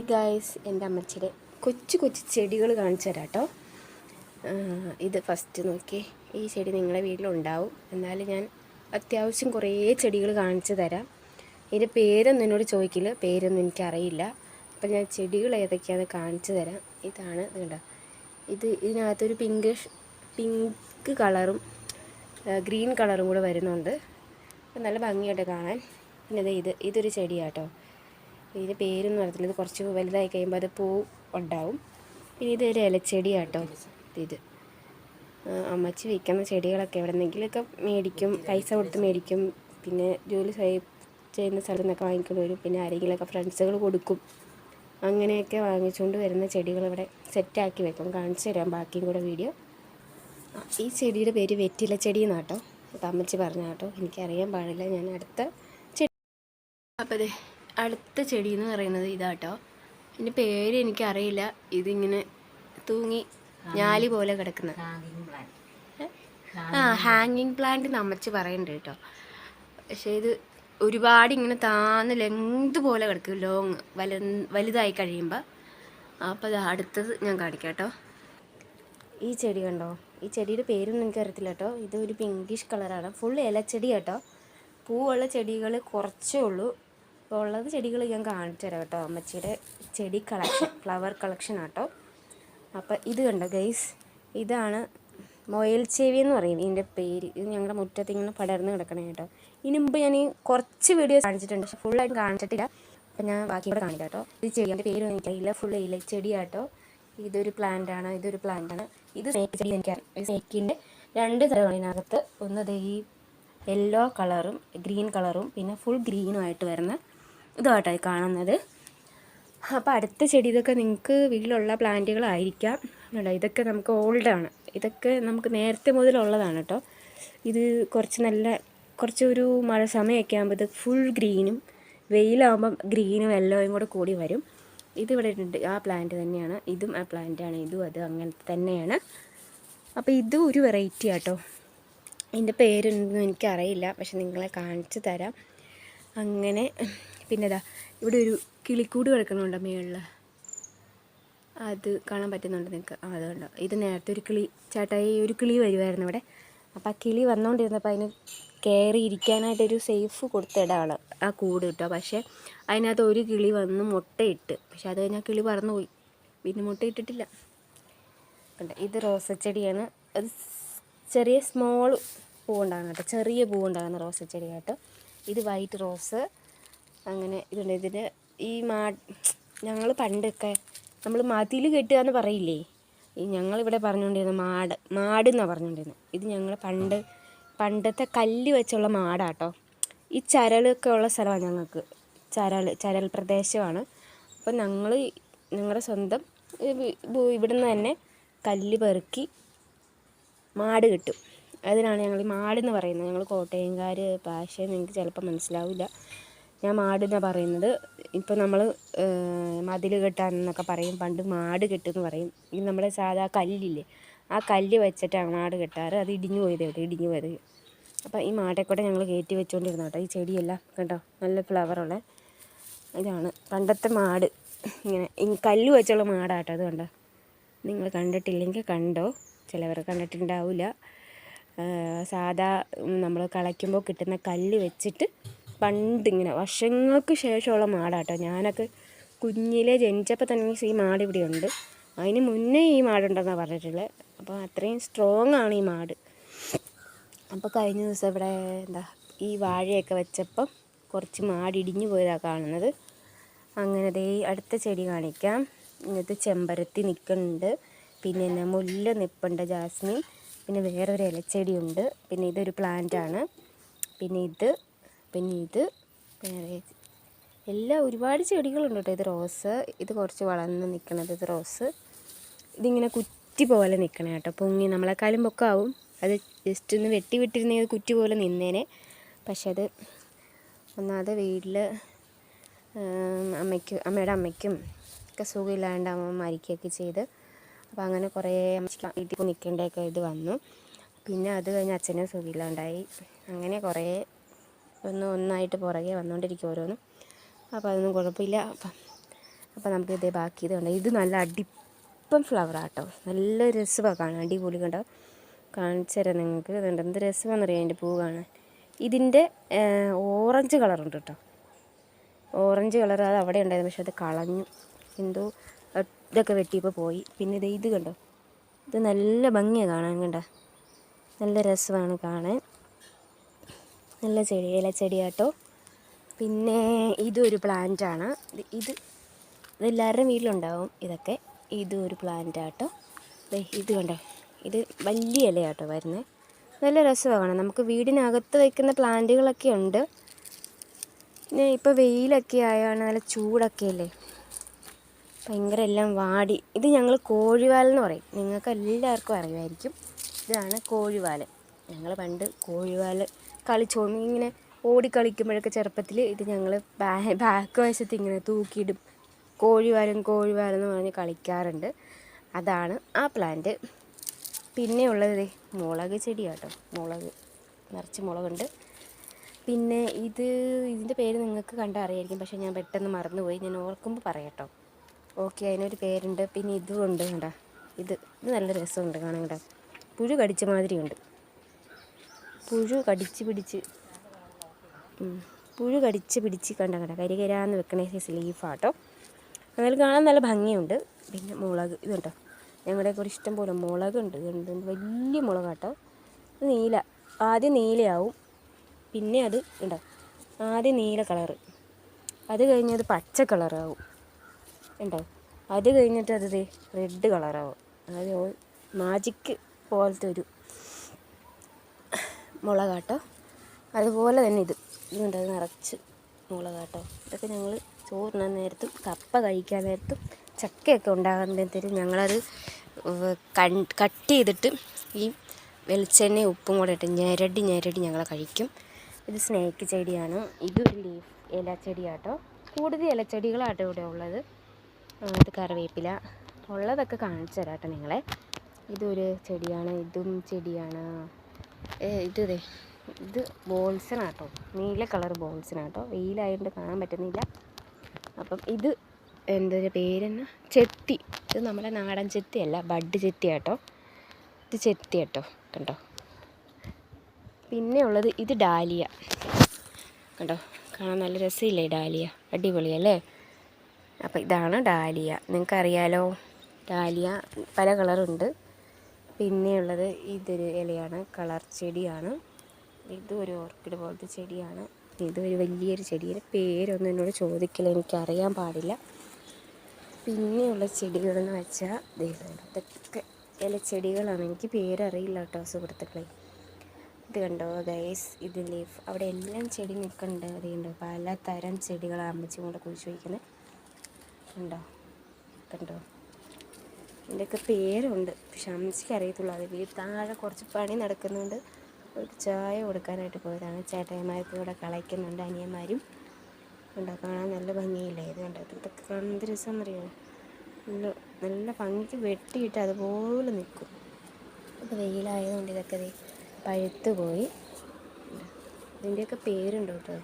Guys എന്റെ അമ്മച്ചിയുടെ കൊച്ചു കൊച്ചു ചെടികൾ കാണിച്ചു തരാം കേട്ടോ. ഇത് ഫസ്റ്റ് നോക്കി. ഈ ചെടി നിങ്ങളുടെ വീട്ടിലുണ്ടാവും. എന്നാലും ഞാൻ അത്യാവശ്യം കുറേ ചെടികൾ കാണിച്ചു തരാം. ഇതിന്റെ പേരൊന്നും എന്നോട് ചോദിക്കില്ല. പേരൊന്നും എനിക്കറിയില്ല. അപ്പം ഞാൻ ചെടികൾ ഏതൊക്കെയാണെന്ന് കാണിച്ചു തരാം. ഇതാണ് ഇത് ഇത് ഇതിനകത്തൊരു പിങ്കിഷ് പിങ്ക് കളറും ഗ്രീൻ കളറും കൂടെ വരുന്നുണ്ട്. അപ്പം നല്ല ഭംഗിയായിട്ട് കാണാൻ. പിന്നെ ഇത് ഇതൊരു ചെടിയാട്ടോ. ഇതിന്റെ പേരൊന്നും അറിയത്തില്ല. ഇത് കുറച്ച് വലുതായി കഴിയുമ്പോൾ അത് പൂ ഉണ്ടാവും. പിന്നെ ഇത് ഒരു ഇലച്ചെടിയാട്ടോ. ഇത്. അമ്മച്ചി വയ്ക്കുന്ന ചെടികളൊക്കെ എവിടെ നിന്നെങ്കിലൊക്കെ മേടിക്കും. പൈസ കൊടുത്ത് മേടിക്കും. പിന്നെ ജോലി ചെയ്- ചെയ്യുന്ന സ്ഥലത്തു നിന്നൊക്കെ വാങ്ങിക്കൊണ്ട് വരും. പിന്നെ ആരെങ്കിലുമൊക്കെ ഫ്രണ്ട്സുകൾ കൊടുക്കും. അങ്ങനെയൊക്കെ വാങ്ങിച്ചുകൊണ്ട് വരുന്ന ചെടികൾ ഇവിടെ സെറ്റാക്കി വെക്കും. കാണിച്ചു തരാം ബാക്കിയും കൂടെ വീഡിയോ. ഈ ചെടിയുടെ പേര് വെറ്റില ചെടി എന്നാട്ടോ. അപ്പം അമ്മച്ചി പറഞ്ഞ കേട്ടോ എനിക്കറിയാൻ പാടില്ല. ഞാൻ അടുത്ത ചെടി അപ്പോൾ അതെ അടുത്ത ചെടി എന്ന് പറയുന്നത് ഇതാട്ടോ. ഇതിന്റെ പേര് എനിക്കറിയില്ല. ഇതിങ്ങനെ തൂങ്ങി ഞാലി പോലെ കിടക്കുന്ന ആ ഹാങ്ങിങ് പ്ലാന്റ് നമ്മച്ച് പറയണ്ട കേട്ടോ. പക്ഷേ ഇത് ഒരുപാട് ഇങ്ങനെ താന്ന് ലെങ്ത് പോലെ കിടക്കും. ലോങ് വല വലുതായി കഴിയുമ്പോൾ അപ്പോൾ അത് അടുത്തത് ഞാൻ കാണിക്കാം കേട്ടോ. ഈ ചെടി കണ്ടോ? ഈ ചെടിയുടെ പേരൊന്നും എനിക്ക് അറിയത്തില്ല കേട്ടോ. ഇത് ഒരു പിങ്കിഷ് കളറാണ് ഫുൾ ഇലച്ചെടി കേട്ടോ. പൂവുള്ള ചെടികൾ കുറച്ചേ ഉള്ളൂ. അപ്പോൾ ഉള്ളത് ചെടികൾ ഞാൻ കാണിച്ചു തരാം കേട്ടോ. അമ്മച്ചിയുടെ ചെടി കളക്ഷൻ ഫ്ലവർ കളക്ഷൻ ആട്ടോ. അപ്പോൾ ഇത് കണ്ടോ ഗൈസ്? ഇതാണ് മൊയൽ ചെവി എന്ന് പറയും ഇതിന്റെ പേര്. ഇത് ഞങ്ങളുടെ മുറ്റത്ത് ഇങ്ങനെ പടർന്ന് കിടക്കണേ കേട്ടോ. ഇനി മുമ്പ് ഞാൻ കുറച്ച് വീഡിയോസ് കാണിച്ചിട്ടുണ്ട് പക്ഷെ ഫുള്ളായിട്ട് കാണിച്ചിട്ടില്ല. അപ്പം ഞാൻ ബാക്കി കൂടെ കാണിക്കാം കേട്ടോ. ഇത് ചെടിയുടെ പേര് എനിക്കറിയില്ല. ഫുൾ ഇല ചെടിയാട്ടോ ഇതൊരു പ്ലാന്റ് ആണ് ഇതൊരു പ്ലാന്റ് ആണ്. ഇത് സ്നേക്ക് ചെടി എനിക്കറിയാം. സ്നേക്കിന്റെ രണ്ട് തരമാണ് ഇതിനകത്ത്. ഒന്ന് ദേ ഈ യെല്ലോ കളറും ഗ്രീൻ കളറും പിന്നെ ഫുൾ ഗ്രീനും ആയിട്ട് വരുന്ന ഇതാട്ടോ ഈ കാണുന്നത്. അപ്പോൾ അടുത്ത ചെടി ഇതൊക്കെ നിങ്ങൾക്ക് വീട്ടിലുള്ള പ്ലാന്റുകളായിരിക്കാം. ഇതൊക്കെ നമുക്ക് ഓൾഡാണ്. ഇതൊക്കെ നമുക്ക് നേരത്തെ മുതലുള്ളതാണ് കേട്ടോ ഇത് കുറച്ച് നല്ല കുറച്ച് ഒരു മഴ സമയമൊക്കെ ആകുമ്പോൾ ഇത് ഫുൾ ഗ്രീനും വെയിലാകുമ്പം ഗ്രീനും യെല്ലോയും കൂടെ കൂടി വരും. ഇതിവിടെ ഉണ്ട് ആ പ്ലാന്റ് തന്നെയാണ്. ഇതും ആ പ്ലാന്റാണ് ഇതും അത് അങ്ങനെ തന്നെയാണ്. അപ്പോൾ ഇതും ഒരു വെറൈറ്റി ആട്ടോ. ഇതിന്റെ പേരൊന്നും എനിക്കറിയില്ല. പക്ഷെ നിങ്ങളെ കാണിച്ചു തരാം. അങ്ങനെ പിന്നെ ഇതാ ഇവിടെ ഒരു കിളിക്കൂട് കിടക്കുന്നുണ്ട് മേളിൽ അത് കാണാൻ പറ്റുന്നുണ്ട് നിങ്ങൾക്ക് ആ അതുകൊണ്ട് ഇത് നേരത്തെ ഒരു കിളി ചേട്ടായി ഒരു കിളി വരുമായിരുന്നു ഇവിടെ. അപ്പോൾ ആ കിളി വന്നുകൊണ്ടിരുന്നപ്പോൾ അതിന് കയറി ഇരിക്കാനായിട്ടൊരു സേഫ് കൊടുത്തിടാണ് ആ കൂട് കിട്ടുക പക്ഷേ അതിനകത്ത് ഒരു കിളി വന്ന് മുട്ടയിട്ട് പക്ഷെ അത് കഴിഞ്ഞാൽ കിളി പറന്നുപോയി. പിന്നെ മുട്ടയിട്ടിട്ടില്ല. ഇത് റോസച്ചെടിയാണ്. അത് ചെറിയ സ്മോൾ പൂവുണ്ടാകുന്ന കേട്ടോ. ചെറിയ പൂവുണ്ടാകുന്ന റോസച്ചെടി കേട്ടോ. ഇത് വൈറ്റ് റോസ് അങ്ങനെ ഇതുണ്ട്. ഇതിന് ഈ മാ ഞങ്ങൾ പണ്ടൊക്കെ നമ്മൾ മതിൽ കെട്ടുക എന്ന് പറയില്ലേ? ഈ ഞങ്ങളിവിടെ പറഞ്ഞുകൊണ്ടിരുന്ന മാട് മാട് എന്നാണ് പറഞ്ഞുകൊണ്ടിരുന്നത് ഇത് ഞങ്ങൾ പണ്ട് പണ്ടത്തെ കല്ല് വെച്ചുള്ള മാടാട്ടോ. ഈ ചരലൊക്കെ ഉള്ള സ്ഥലമാണ് ഞങ്ങൾക്ക്. ചരൽ ചരൽ പ്രദേശമാണ്. അപ്പോൾ ഞങ്ങൾ ഞങ്ങളുടെ സ്വന്തം ഇവിടെ നിന്ന് തന്നെ കല്ല് പെറുക്കി മാട് കിട്ടും. അതിനാണ് ഞങ്ങൾ മാടെന്ന് പറയുന്നത്. ഞങ്ങൾ കോട്ടയംകാർ ഭാഷ നിങ്ങൾക്ക് ചിലപ്പോൾ മനസ്സിലാവില്ല ഞാൻ മാടെന്നാണ് പറയുന്നത്. ഇപ്പോൾ നമ്മൾ മതിൽ കെട്ടാനെന്നൊക്കെ പറയും. പണ്ട് മാട് കെട്ടെന്ന് പറയും. ഇനി നമ്മുടെ സാധാ കല്ലില്ലേ ആ കല്ല് വെച്ചിട്ടാണ് മാട് കെട്ടാറ്. അത് ഇടിഞ്ഞു പോയത് കേട്ടോ ഇടിഞ്ഞു പോയത്. അപ്പോൾ ഈ മാടെക്കൂടെ ഞങ്ങൾ കയറ്റി വെച്ചുകൊണ്ടിരുന്നു കേട്ടോ. ഈ ചെടിയെല്ലാം കേട്ടോ നല്ല ഫ്ലവറുള്ള ഇതാണ്. പണ്ടത്തെ മാട്. ഇങ്ങനെ കല്ല് വെച്ചുള്ള മാടാട്ടോ അത് കണ്ടോ? നിങ്ങൾ കണ്ടിട്ടില്ലെങ്കിൽ കണ്ടോ? ചിലവർ കണ്ടിട്ടുണ്ടാവില്ല സാധാ നമ്മൾ കളയ്ക്കുമ്പോൾ കിട്ടുന്ന കല്ല് വെച്ചിട്ട് പണ്ടിങ്ങനെ വർഷങ്ങൾക്ക് ശേഷമുള്ള മാടാട്ടോ. ഞാനൊക്കെ കുഞ്ഞിലെ ജനിച്ചപ്പോൾ തന്നെ ഈ മാട് ഇവിടെ ഉണ്ട് അതിന് മുന്നേ ഈ മാടുണ്ടെന്നാണ് പറഞ്ഞിട്ടുള്ളത് അപ്പോൾ അത്രയും സ്ട്രോങ് ആണ് ഈ മാട്. അപ്പോൾ കഴിഞ്ഞ ദിവസം ഇവിടെ എന്താ ഈ വാഴയൊക്കെ വെച്ചപ്പം കുറച്ച് മാടിടിഞ്ഞു പോയതാണ് കാണുന്നത്. അങ്ങനെ ദേ അടുത്ത ചെടി കാണിക്കാം. ഇങ്ങനത്തെ ചെമ്പരത്തി നിൽക്കുന്നുണ്ട് പിന്നെ എന്നാ മുല്ല നിൽപ്പുണ്ട് ജാസ്മിൻ. പിന്നെ വേറൊരു ഇലച്ചെടിയുണ്ട്. പിന്നെ ഇതൊരു പ്ലാന്റ് ആണ്. പിന്നെ ഇത് പിന്നെ ഇത് വേറെ എല്ലാം ഒരുപാട് ചെടികളുണ്ട് കേട്ടോ. ഇത് റോസ് ഇത് കുറച്ച് വളർന്ന് നിൽക്കണത് ഇത് റോസ്. ഇതിങ്ങനെ കുറ്റി പോലെ നിൽക്കണേ കേട്ടോ. പൊങ്ങി നമ്മളെക്കാളും പൊക്കാവും. അത് ജസ്റ്റ് ഒന്ന് വെട്ടി വിട്ടിരുന്നെങ്കിൽ കുറ്റി പോലെ നിന്നേനെ. പക്ഷെ അത് ഒന്നാമത് വീട്ടിൽ അമ്മയ്ക്ക് അമ്മയുടെ അമ്മയ്ക്കും ഒക്കെ സുഖമില്ലാണ്ട് അമ്മ മരിക്കുകയൊക്കെ ചെയ്ത്. അപ്പോൾ അങ്ങനെ കുറേ വീട്ടിൽ നിൽക്കേണ്ടതൊക്കെ ഇത് വന്നു. പിന്നെ അത് കഴിഞ്ഞ് അച്ഛനും സുഖമില്ലാണ്ടായി. അങ്ങനെ കുറേ ഒന്ന് ഒന്നായിട്ട് പുറകെ വന്നുകൊണ്ടിരിക്കും ഓരോന്നും. അപ്പോൾ അതൊന്നും കുഴപ്പമില്ല. അപ്പം അപ്പോൾ നമുക്ക് ഇതേ ബാക്കി ഇത് കണ്ടോ? ഇത് നല്ല അടിപ്പം ഫ്ലവറാട്ടോ നല്ല രസമാണ് കാണാൻ. അടിപൊളി കണ്ടോ? കാണിച്ചു തരാം നിങ്ങൾക്ക്. ഇതുണ്ട് എന്ത് രസമാണെന്നറിയാം അതിന്റെ പൂ കാണാൻ? ഇതിന്റെ ഓറഞ്ച് കളറുണ്ട് കേട്ടോ. ഓറഞ്ച് കളർ അത് അവിടെ ഉണ്ടായിരുന്നു. പക്ഷെ അത് കളഞ്ഞു. എന്തോ ഇതൊക്കെ വെട്ടിയപ്പോൾ പോയി. പിന്നെ ഇത് ഇത് കണ്ടോ? ഇത് നല്ല ഭംഗിയാണ് കാണാൻ കണ്ടോ? നല്ല രസമാണ് കാണാൻ. നല്ല ചെടി ഇലച്ചെടിയാട്ടോ പിന്നെ ഇതൊരു പ്ലാന്റാണ് ഇത് ഇത് ഇതെല്ലാവരുടെയും വീട്ടിലുണ്ടാവും ഇതൊക്കെ. ഇതും ഒരു പ്ലാന്റ് ആട്ടോ. ദേ ഇത് കണ്ടോ? ഇത് വലിയ ഇലയാട്ടോ വരുന്നത് നല്ല രസമാണ്. നമുക്ക് വീടിനകത്ത് വയ്ക്കുന്ന പ്ലാന്റുകളൊക്കെ ഉണ്ട്. പിന്നെ ഇപ്പോൾ വെയിലൊക്കെ ആയാണ് നല്ല ചൂടൊക്കെ അല്ലേ? ഭയങ്കര എല്ലാം വാടി. ഇത് ഞങ്ങൾ കോഴിവാൽ എന്ന് പറയും. നിങ്ങൾക്ക് എല്ലാവർക്കും അറിയുമായിരിക്കും. ഇതാണ് കോഴിവാൽ ഞങ്ങൾ പണ്ട് കോഴിവാൽ കളിച്ചോ ഇങ്ങനെ ഓടിക്കളിക്കുമ്പോഴൊക്കെ ചെറുപ്പത്തിൽ ഇത് ഞങ്ങൾ ബാക്ക് വശത്ത് ഇങ്ങനെ തൂക്കിയിടും. കോഴി വരും കോഴി വരും എന്ന് പറഞ്ഞ് കളിക്കാറുണ്ട്. അതാണ് ആ പ്ലാന്റ് പിന്നെ ഉള്ളത് മുളക് ചെടിയാട്ടോ. മുളക്. നിറച്ച് മുളകുണ്ട്. പിന്നെ ഇത് ഇതിന്റെ പേര് നിങ്ങൾക്ക് കണ്ടറിയായിരിക്കും പക്ഷേ ഞാൻ പെട്ടെന്ന് മറന്നുപോയി. ഞാൻ ഓർക്കുമ്പോൾ പറയാട്ടോ. ഓക്കെ അതിനൊരു പേരുണ്ട്. പിന്നെ ഇതും ഉണ്ട് കണ്ട. ഇത്. ഇത് നല്ല രസമുണ്ട് കാണാൻ കേട്ടോ പുഴു കടിച്ച മാതിരിയുണ്ട്. പുഴു കടിച്ച് പിടിച്ച്. പുഴു കടിച്ച് പിടിച്ച് കണ്ട കണ്ട? കരികരാന്ന് വെക്കണ സൈസ് ലീഫാട്ടോ അതിൽ കാണാൻ നല്ല ഭംഗിയുണ്ട്. പിന്നെ മുളക് ഇത് കേട്ടോ ഞങ്ങളുടെ ഒരു ഇഷ്ടം പോലെ മുളകുണ്ട്. ഇതുണ്ട് വലിയ മുളകാട്ടോ. നീല. ആദ്യം നീലയാവും. പിന്നെ അത് ഉണ്ടോ ആദ്യം നീല കളറ്. അത് കഴിഞ്ഞ് അത് പച്ച കളറാവും. ഉണ്ടോ അത് കഴിഞ്ഞിട്ട് അത് റെഡ് കളറാവും. അത് മാജിക്ക് പോലത്തെ ഒരു മുളകാട്ടോ. അതുപോലെ തന്നെ ഇത്. ഇതുണ്ട് അത് നിറച്ച് മുളകാട്ടോ. ഇതൊക്കെ ഞങ്ങൾ ചോറിനാൻ നേരത്തും കപ്പ കഴിക്കാൻ നേരത്തും ചക്കയൊക്കെ ഉണ്ടാകുമ്പോഴത്തേക്കും ഞങ്ങളത് കൺ- കട്ട് ചെയ്തിട്ട് ഈ വെളിച്ചെണ്ണയും ഉപ്പും കൂടെ ഇട്ട് ഞെരടി ഞെരടി ഞങ്ങൾ കഴിക്കും. ഇത് സ്നേക്ക് ചെടിയാണ്. ഇതൊരു ലീഫ് ഇലച്ചെടിയാട്ടോ. കൂടുതൽ ഇലച്ചെടികളാട്ടോ ഇവിടെ ഉള്ളത്. ഇത് കറിവേപ്പില ഉള്ളതൊക്കെ കാണിച്ചു തരാം കേട്ടോ നിങ്ങളെ. ഇതൊരു ചെടിയാണ് ഇതും ചെടിയാണ്. ഇത് ദേ ഇത് ബോൾസിനാട്ടോ. നീല കളർ ബോൾസിനാട്ടോ. വെയിലായതുകൊണ്ട് കാണാൻ പറ്റുന്നില്ല. അപ്പം ഇത് എന്തൊരു പേരെന്ന? ചെത്തി. ഇത് നമ്മുടെ നാടൻ ചെത്തിയല്ല ബഡ് ചെത്തി കേട്ടോ ഇത് ചെത്തി കേട്ടോ കണ്ടോ? പിന്നെ ഉള്ളത് ഇത് ഡാലിയ. കണ്ടോ? കാണാൻ നല്ല രസമില്ലേ ഡാലിയ? അടിപൊളിയല്ലേ? അപ്പോൾ ഇതാണ് ഡാലിയ. നിങ്ങൾക്കറിയാലോ ഡാലിയ പല കളറുണ്ട്. പിന്നെയുള്ളത് ഇതൊരു ഇലയാണ്. കളർ ചെടിയാണ്. ഇതും ഒരു ഓർക്കിഡ് പോലത്തെ ചെടിയാണ്. ഇതൊരു വലിയൊരു ചെടിയുടെ പേരൊന്നും എന്നോട് ചോദിക്കില്ല. എനിക്കറിയാൻ പാടില്ല. പിന്നെയുള്ള ചെടികളെന്ന് വെച്ചാൽ ദേ ഇല ഇതൊക്കെ ഇലച്ചെടികളാണ്. എനിക്ക് പേരറിയില്ല കേട്ടോ സുഹൃത്തുക്കളെ. ഇത് കണ്ടോ? ഗൈസ് ഇത് ലീഫ്. അവിടെ എല്ലാം ചെടി നിൽക്കുന്നുണ്ട്. അതുകൊണ്ട് പല തരം ചെടികളാണ് അമ്മച്ചും കൂടെ കുഴിച്ച് വയ്ക്കുന്നത്. കണ്ടോ? കണ്ടോ? ഇതിന്റെയൊക്കെ പേരുണ്ട്. പക്ഷെ അമ്മച്ചിക്ക് അറിയത്തുള്ളൂ. അത് വീട് താഴെ കുറച്ച് പണി നടക്കുന്നുണ്ട്. ഒരു ചായ കൊടുക്കാനായിട്ട് പോയതാണ്. ചേട്ടായിമാർക്ക് ഇവിടെ കളയ്ക്കുന്നുണ്ട് അനിയന്മാരും. കണ്ടോ? കാണാൻ നല്ല ഭംഗിയില്ലേ? ഇത് കണ്ടോ? ഇതൊക്കെ കാണാൻ എന്ത് രസമെന്നറിയോ നല്ല നല്ല ഭംഗിക്ക് വെട്ടിയിട്ട് അതുപോലെ നിൽക്കും. അപ്പോൾ വെയിലായതുകൊണ്ട് ഇതൊക്കെ പഴുത്ത് പോയി. ഇതിന്റെയൊക്കെ പേരുണ്ട് കേട്ടോ.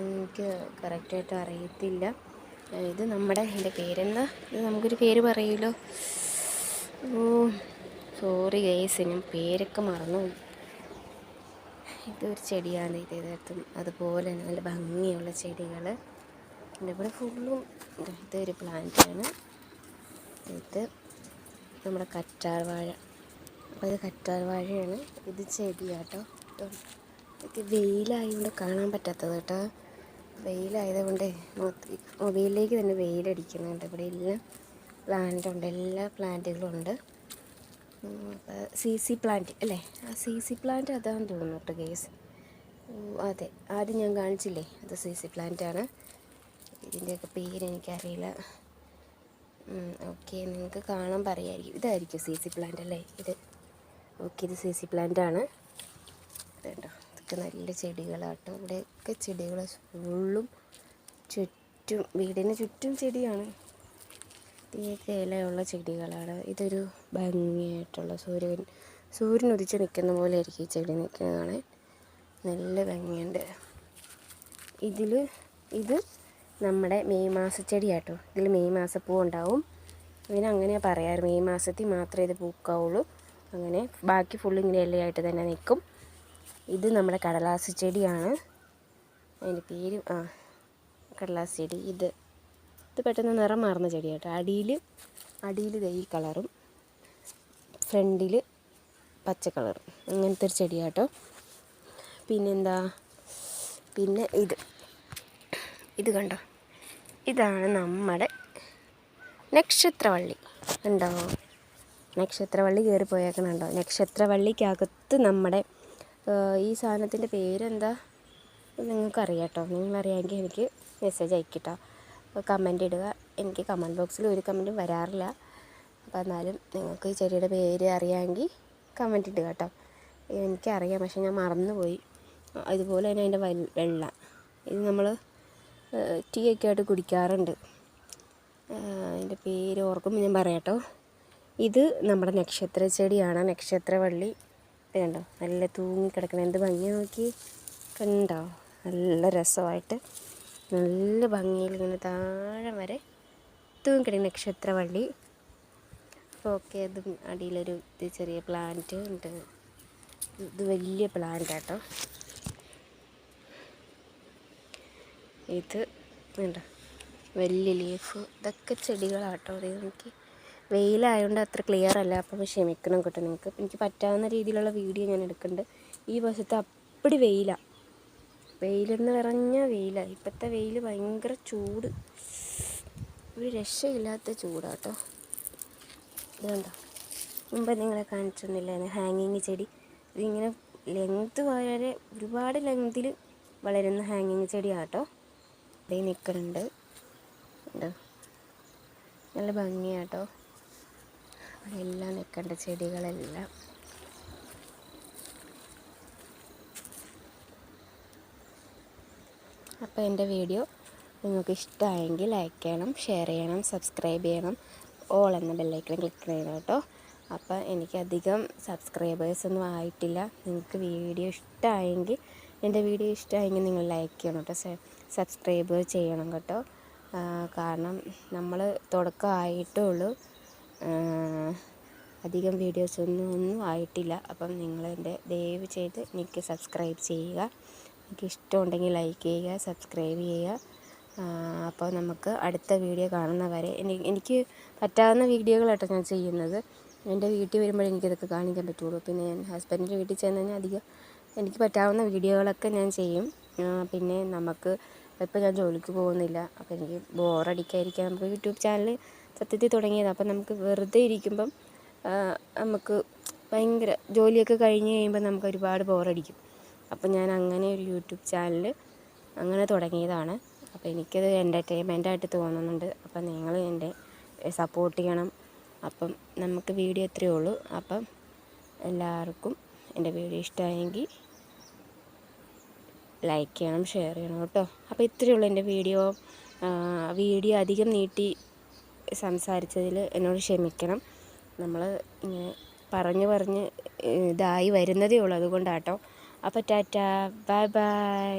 എനിക്ക് കറക്റ്റായിട്ട് അറിയത്തില്ല. ഇത് നമ്മുടെ എന്റെ പേരെന്താ? ഇത് നമുക്കൊരു പേര് പറയുമല്ലോ. ഓ സോറി ഗൈസ് ഞാൻ പേരൊക്കെ മറന്നുപോയി. ഇതൊരു ചെടിയാണ് ഇത് ഇതിനകത്തും അതുപോലെ തന്നെ നല്ല ഭംഗിയുള്ള ചെടികൾ. എന്റെ ഇവിടെ ഫുള്ളും ഇത് ഇതൊരു പ്ലാന്റാണ് ഇത് നമ്മുടെ കറ്റാർ വാഴ. അത് കറ്റാർ വാഴയാണ്. ഇത് ചെടിയാട്ടോ. ഇതൊക്കെ വെയിലായതുകൊണ്ട് കാണാൻ പറ്റാത്തത് കേട്ടോ. വെയിലായതുകൊണ്ട് മൊബൈലിലേക്ക് തന്നെ വെയിലടിക്കുന്നുണ്ട്. ഇവിടെ എല്ലാം പ്ലാന്റ് ഉണ്ട്. എല്ലാ പ്ലാന്റുകളും ഉണ്ട്. സി സി പ്ലാന്റ് അല്ലേ? ആ സി സി പ്ലാന്റ് അതാണെന്ന് തോന്നുന്നു കേട്ടോ ഗേസ് അതെ. ആദ്യം ഞാൻ കാണിച്ചില്ലേ? അത് സി സി പ്ലാന്റ് ആണ്. ഇതിന്റെയൊക്കെ പേര് എനിക്കറിയില്ല. ഓക്കെ നിങ്ങൾക്ക് കാണാൻ പറയായിരിക്കും. ഇതായിരിക്കും സി സി പ്ലാന്റ് അല്ലേ? ഇത്. ഓക്കെ ഇത് സി സി പ്ലാന്റ് ആണ്. ഇതുണ്ടോ? ഇതൊക്കെ നല്ല ചെടികളാട്ടോ. ഇവിടെയൊക്കെ ചെടികൾ ഫുള്ളും ചുറ്റും വീടിന് ചുറ്റും ചെടിയാണ്. തീയൊക്കെ ഇലയുള്ള ചെടികളാണ്. ഇതൊരു ഭംഗിയായിട്ടുള്ള സൂര്യൻ സൂര്യൻ ഉദിച്ച് നിൽക്കുന്ന പോലെ ആയിരിക്കും ഈ ചെടി നിൽക്കുന്നത് കാണാൻ. നല്ല ഭംഗിയുണ്ട്. ഇതിൽ ഇത് നമ്മുടെ മെയ് മാസച്ചെടി ചെടിയാട്ടോ ഇതിൽ മെയ് മാസപ്പൂ ഉണ്ടാവും. ഇതിന് അങ്ങനെ പറയാറ്. മെയ് മാസത്തിൽ മാത്രമേ ഇത് പൂക്കാവുള്ളൂ. അങ്ങനെ ബാക്കി ഫുൾ ഇങ്ങനെ ഇലയായിട്ട് തന്നെ നിൽക്കും. ഇത് നമ്മുടെ കടലാസ് ചെടിയാണ്. അതിന്റെ പേര് ആ കടലാസ് ചെടി. ഇത് ഇത് പെട്ടെന്ന് നിറം മാറുന്ന ചെടി കേട്ടോ അടിയിൽ അടിയിൽ ഈ കളറും ഫ്രണ്ടിൽ പച്ച കളറും. അങ്ങനത്തെ ഒരു ചെടിയാട്ടോ. പിന്നെന്താ? പിന്നെ ഇത്. ഇത് കണ്ടോ? ഇതാണ് നമ്മുടെ നക്ഷത്രവള്ളി. ഉണ്ടോ നക്ഷത്രവള്ളി കയറി പോയേക്കണുണ്ടോ നക്ഷത്രവള്ളിക്കകത്ത് നമ്മുടെ ഈ സാധനത്തിന്റെ പേരെന്താ? നിങ്ങൾക്കറിയാം കേട്ടോ നിങ്ങളറിയാമെങ്കിൽ എനിക്ക് മെസ്സേജ് അയക്കിട്ടോ. കമന്റ് ഇടുക. എനിക്ക് കമന്റ് ബോക്സിൽ ഒരു കമന്റും വരാറില്ല. അപ്പോൾ എന്നാലും നിങ്ങൾക്ക് ഈ ചെടിയുടെ പേര് അറിയാമെങ്കിൽ കമന്റ് ഇടുക കേട്ടോ. എനിക്കറിയാം പക്ഷേ ഞാൻ മറന്നുപോയി. അതുപോലെ തന്നെ അതിന്റെ വെള്ളം. ഇത് നമ്മൾ ടീ ഒക്കെ ആയിട്ട് കുടിക്കാറുണ്ട്. അതിന്റെ പേര് ഓർക്കുമ്പോൾ ഞാൻ പറയാട്ടോ ഇത് നമ്മുടെ നക്ഷത്ര ചെടിയാണ്. നക്ഷത്രവള്ളി വള്ളി. കണ്ടോ? നല്ല തൂങ്ങി കിടക്കണം എന്ത് ഭംഗി നോക്കി കണ്ടോ? നല്ല രസമായിട്ട് നല്ല ഭംഗിയിൽ ഇങ്ങനെ താഴെ വരെ തൂങ്ങിക്കിടി നക്ഷത്രവള്ളി. അപ്പോൾ ഓക്കെ അതും അടിയിലൊരു ചെറിയ പ്ലാന്റ് ഉണ്ട്. ഇത് വലിയ പ്ലാന്റ് കേട്ടോ ഇത് ഉണ്ട് വലിയ ലീഫ് ഇതൊക്കെ ചെടികളാട്ടോ. അത് എനിക്ക് വെയിലായതുകൊണ്ട് അത്ര ക്ലിയർ അല്ല. അപ്പം ക്ഷമിക്കണം കേട്ടോ നിങ്ങൾക്ക്. എനിക്ക് പറ്റാവുന്ന രീതിയിലുള്ള വീഡിയോ ഞാൻ എടുക്കുന്നുണ്ട് ഈ വശത്ത് അപ്പടി വെയിലാണ് വെയിലെന്ന് പറഞ്ഞ വെയിലാണ് ഇപ്പോഴത്തെ വെയിൽ ഭയങ്കര ചൂട്. ഒരു രക്ഷയില്ലാത്ത ചൂടാട്ടോ. ഇതുണ്ടോ? മുമ്പ് നിങ്ങളെ കാണിച്ചൊന്നുമില്ലായിരുന്നു ഹാങ്ങിങ് ചെടി. ഇതിങ്ങനെ ലെങ്ത് വളരെ ഒരുപാട് ലെങ്തിൽ വളരുന്ന ഹാങ്ങിങ് ചെടിയാട്ടോ. അവിടെ നിൽക്കുന്നുണ്ട് ഉണ്ടോ നല്ല ഭംഗിയാട്ടോ. അവിടെ എല്ലാം നിൽക്കേണ്ട ചെടികളെല്ലാം. അപ്പോൾ എന്റെ വീഡിയോ നിങ്ങൾക്ക് ഇഷ്ടമായെങ്കിൽ ലൈക്ക് ചെയ്യണം ഷെയർ ചെയ്യണം സബ്സ്ക്രൈബ് ചെയ്യണം ഓൾ എന്ന ബെല്ലൈക്കൺ ക്ലിക്ക് ചെയ്യണം കേട്ടോ. അപ്പോൾ എനിക്കധികം സബ്സ്ക്രൈബേഴ്സ് ഒന്നും ആയിട്ടില്ല. നിങ്ങൾക്ക് വീഡിയോ ഇഷ്ടമായെങ്കിൽ എന്റെ വീഡിയോ ഇഷ്ടമായെങ്കിൽ നിങ്ങൾ ലൈക്ക് ചെയ്യണം കേട്ടോ. സബ്സ്ക്രൈബ് ചെയ്യണം കേട്ടോ. കാരണം നമ്മൾ തുടക്കമായിട്ടേ ഉള്ളൂ അധികം വീഡിയോസ് ഒന്നും ഒന്നും ആയിട്ടില്ല. അപ്പം നിങ്ങൾ എന്റെ ദയവ് ചെയ്ത് എനിക്ക് സബ്സ്ക്രൈബ് ചെയ്യുക. എനിക്ക് ഇഷ്ടമുണ്ടെങ്കിൽ ലൈക്ക് ചെയ്യുക സബ്സ്ക്രൈബ് ചെയ്യുക. അപ്പോൾ നമുക്ക് അടുത്ത വീഡിയോ കാണുന്നവരെ എനി- എനിക്ക് പറ്റാവുന്ന വീഡിയോകളാട്ടോ ഞാൻ ചെയ്യുന്നത്. എന്റെ വീട്ടിൽ വരുമ്പോഴേ എനിക്കിതൊക്കെ കാണിക്കാൻ പറ്റുള്ളൂ. പിന്നെ ഞാൻ ഹസ്ബൻഡിന്റെ വീട്ടിൽ ചെന്ന് കഴിഞ്ഞാൽ അധികം എനിക്ക് പറ്റാവുന്ന വീഡിയോകളൊക്കെ ഞാൻ ചെയ്യും. പിന്നെ നമുക്ക് ഇപ്പോൾ ഞാൻ ജോലിക്ക് പോകുന്നില്ല. അപ്പോൾ എനിക്ക് ബോറടിക്കാതിരിക്കാൻ നമുക്ക് യൂട്യൂബ് ചാനൽ സത്യത്തിൽ തുടങ്ങിയത്. അപ്പം നമുക്ക് വെറുതെ ഇരിക്കുമ്പം നമുക്ക് ഭയങ്കര ജോലിയൊക്കെ കഴിഞ്ഞ് കഴിയുമ്പോൾ നമുക്ക് ഒരുപാട് ബോറടിക്കും. അപ്പം ഞാൻ അങ്ങനെ ഒരു യൂട്യൂബ് ചാനൽ അങ്ങനെ തുടങ്ങിയതാണ്. അപ്പോൾ എനിക്കത് എന്റർടൈൻമെന്റ് ആയിട്ട് തോന്നുന്നുണ്ട്. അപ്പം നിങ്ങൾ എന്റെ സപ്പോർട്ട് ചെയ്യണം. അപ്പം നമുക്ക് വീഡിയോ ഇത്രയേ ഉള്ളൂ. അപ്പം എല്ലാവർക്കും എന്റെ വീഡിയോ ഇഷ്ടമായെങ്കിൽ ലൈക്ക് ചെയ്യണം ഷെയർ ചെയ്യണം കേട്ടോ. അപ്പോൾ ഇത്രയേ ഉള്ളൂ എന്റെ വീഡിയോ. വീഡിയോ അധികം നീട്ടി സംസാരിച്ചതിൽ എന്നോട് ക്ഷമിക്കണം. നമ്മൾ പറഞ്ഞ് പറഞ്ഞ് ഇതായി വരുന്നതേ ഉള്ളൂ അതുകൊണ്ടാട്ടോ. അപ്പോൾ ടാറ്റ ബൈ ബൈ